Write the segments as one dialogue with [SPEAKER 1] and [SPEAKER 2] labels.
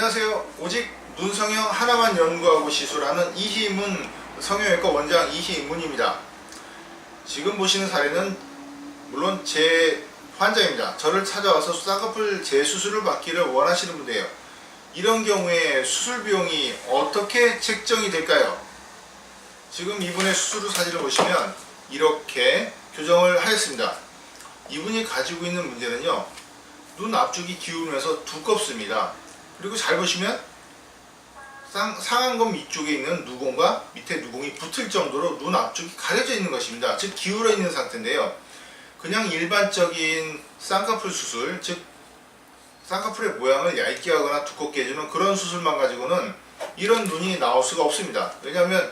[SPEAKER 1] 안녕하세요. 오직 눈 성형 하나만 연구하고 시술하는 이희문 성형외과 원장 이희문입니다. 지금 보시는 사례는 물론 제 환자입니다. 저를 찾아와서 쌍꺼풀 재수술을 받기를 원하시는 분이에요. 이런 경우에 수술 비용이 어떻게 책정이 될까요? 지금 이분의 수술 후 사진을 보시면 이렇게 교정을 하였습니다. 이분이 가지고 있는 문제는요. 눈 앞쪽이 기울면서 두껍습니다. 그리고 잘 보시면 상, 상안검 위쪽에 있는 누공과 밑에 누공이 붙을 정도로 눈 앞쪽이 가려져 있는 것입니다. 즉 기울어 있는 상태인데요. 그냥 일반적인 쌍꺼풀 수술, 즉 쌍꺼풀의 모양을 얇게 하거나 두껍게 해주는 그런 수술만 가지고는 이런 눈이 나올 수가 없습니다. 왜냐하면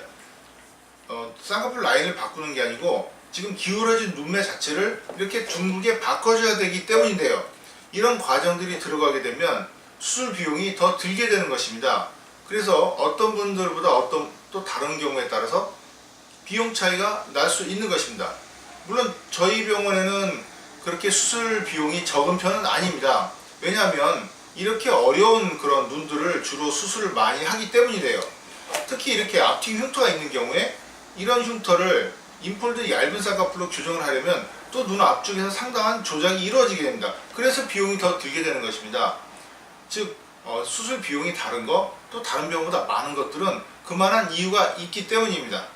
[SPEAKER 1] 어, 쌍꺼풀 라인을 바꾸는 게 아니고 지금 기울어진 눈매 자체를 이렇게 둥글게 바꿔줘야 되기 때문인데요. 이런 과정들이 들어가게 되면 수술 비용이 더 들게 되는 것입니다. 그래서 어떤 분들보다 어떤 또 다른 경우에 따라서 비용 차이가 날 수 있는 것입니다. 물론 저희 병원에는 그렇게 수술 비용이 적은 편은 아닙니다. 왜냐하면 이렇게 어려운 그런 눈들을 주로 수술을 많이 하기 때문이래요. 특히 이렇게 앞뒤 흉터가 있는 경우에 이런 흉터를 인폴드 얇은 쌍꺼풀로 교정을 하려면 또 눈 앞쪽에서 상당한 조작이 이루어지게 됩니다. 그래서 비용이 더 들게 되는 것입니다. 즉 어, 수술 비용이 다른 거 또 다른 병보다 많은 것들은 그만한 이유가 있기 때문입니다.